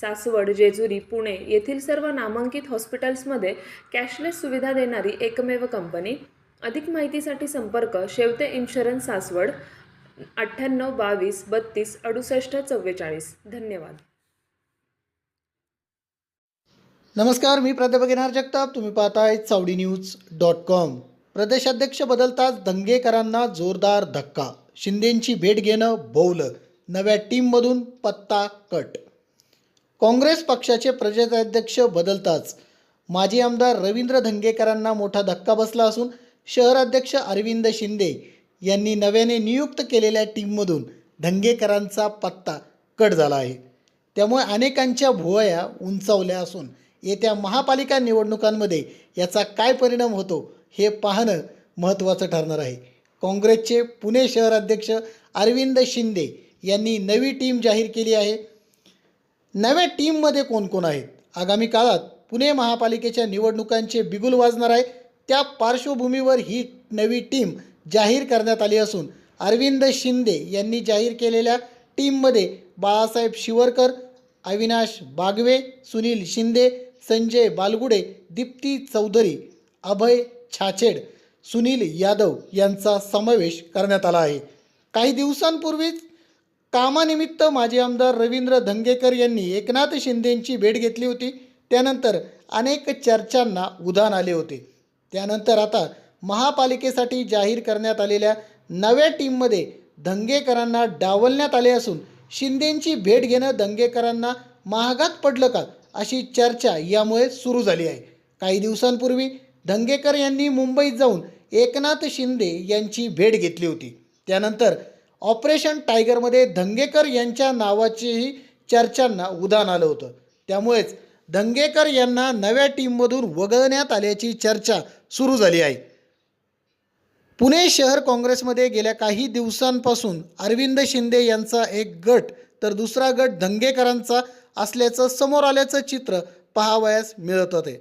सासवड जेजुरी पुणे येथील सर्व नामांकित हॉस्पिटल्समध्ये कॅशलेस सुविधा देणारी एकमेव कंपनी. अधिक माहितीसाठी संपर्क शेवते इन्शुरन्स सासवड अठ्ठ्याण्णव बावीस बत्तीस अडुसष्ट चव्वेचाळीस. धन्यवाद. नमस्कार मी प्राध्यापक जगताप. तुम्ही पाहताय चावडी न्यूज डॉट कॉम. प्रदेशाध्यक्ष बदलताच दंगेकरांना जोरदार धक्का. शिंदेंची भेट घेणं बौलं नव्या टीममधून पत्ता कट. काँग्रेस पक्षाचे प्रदेशाध्यक्ष बदलताच माजी आमदार रवींद्र धंगेकरांना मोठा धक्का बसला असून शहराध्यक्ष अरविंद शिंदे यांनी नव्याने नियुक्त केलेल्या टीममधून धंगेकरांचा पत्ता कट झाला आहे. त्यामुळे अनेकांच्या भुवया उंचावल्या असून येत्या महापालिका निवडणुकांमध्ये याचा काय परिणाम होतो हे पाहणं महत्त्वाचं ठरणार आहे. काँग्रेसचे पुणे शहराध्यक्ष अरविंद शिंदे यांनी नवी टीम जाहीर केली आहे. नव्या टीममध्ये कोण कोण आहेत? आगामी काळात पुणे महापालिकेच्या निवडणुकांचे बिगुल वाजणार आहे. त्या पार्श्वभूमीवर ही नवी टीम जाहीर करण्यात आली असून अरविंद शिंदे यांनी जाहीर केलेल्या टीममध्ये बाळासाहेब शिवरकर अविनाश बागवे सुनील शिंदे संजय बालगुडे दीप्ती चौधरी अभय छाछेड सुनील यादव यांचा समावेश करण्यात आला आहे. काही दिवसांपूर्वीच कामानिमित्त माजी आमदार रवींद्र धंगेकर यांनी एकनाथ शिंदेंची भेट घेतली होती. त्यानंतर अनेक चर्चांना उधाण आले होते. त्यानंतर आता महापालिकेसाठी जाहीर करण्यात आलेल्या नव्या टीममध्ये दंगेकरांना डावलण्यात आले असून शिंदेंची भेट घेणं दंगेकरांना महागात पडलं का अशी चर्चा यामुळे सुरू झाली आहे. काही दिवसांपूर्वी धंगेकर यांनी मुंबईत जाऊन एकनाथ शिंदे यांची भेट घेतली होती. त्यानंतर ऑपरेशन टायगरमध्ये धंगेकर यांच्या नावाचीही चर्चांना उदान आलं होतं. त्यामुळेच धंगेकर यांना नव्या टीममधून वगळण्यात आल्याची चर्चा सुरू झाली आहे. पुणे शहर काँग्रेसमध्ये गेल्या काही दिवसांपासून अरविंद शिंदे यांचा एक गट तर दुसरा गट धंगेकरांचा असल्याचं समोर आल्याचं चित्र पाहावयास मिळत होते.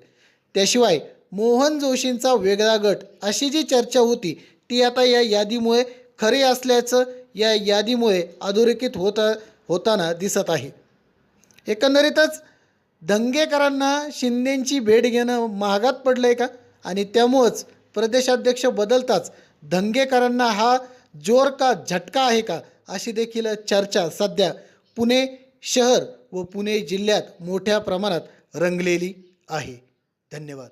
त्याशिवाय मोहन जोशींचा वेगळा गट अशी जी चर्चा होती ती आता या यादीमुळे खरी असल्याचं या यादीमुळे अधोरेखित होत होताना दिसत आहे. एकंदरीतच दंगेकरांना शिंदेंची भेट घेणं महागात पडलं आहे का? आणि त्यामुळंच प्रदेशाध्यक्ष बदलताच दंगेकरांना हा जोर का झटका आहे का? अशी देखील चर्चा सध्या पुणे शहर व पुणे जिल्ह्यात मोठ्या प्रमाणात रंगलेली आहे. धन्यवाद.